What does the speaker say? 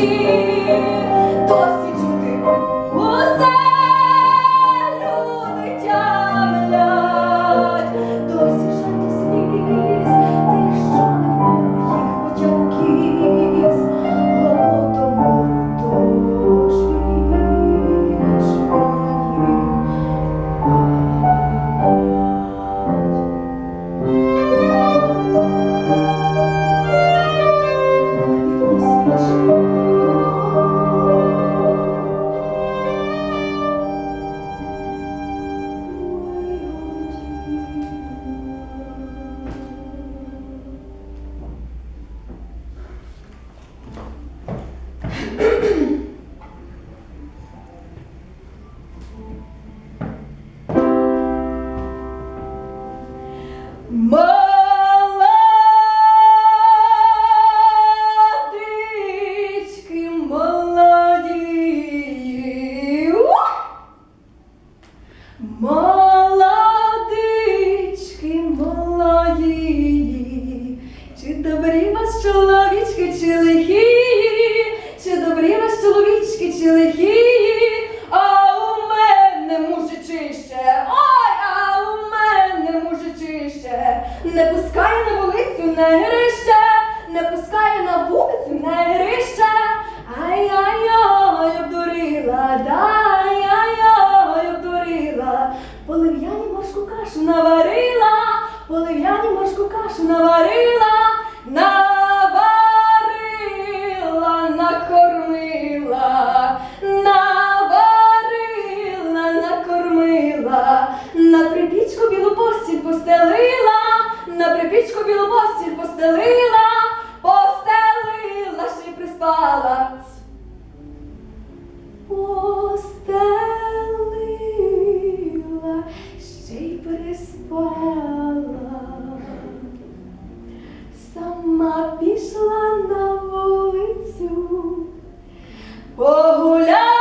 ti. Молодички, молоді, чи добрі вас чоловічки, чи лихі? душі лихії, а у мене мужичище, ой, а у мене мужичище, не пускає на вулицю, не грище, не пускає на вулицю, не грища. Ай-яй-ой, обдурила, дай ай-ой, обдурила, полив'яні морську кашу наварила, полив'яні морську кашу наварила. На білу постіль постелила, постелила, ще й приспала. Постелила, ще й приспала. Сама пішла на вулицю, погуляла.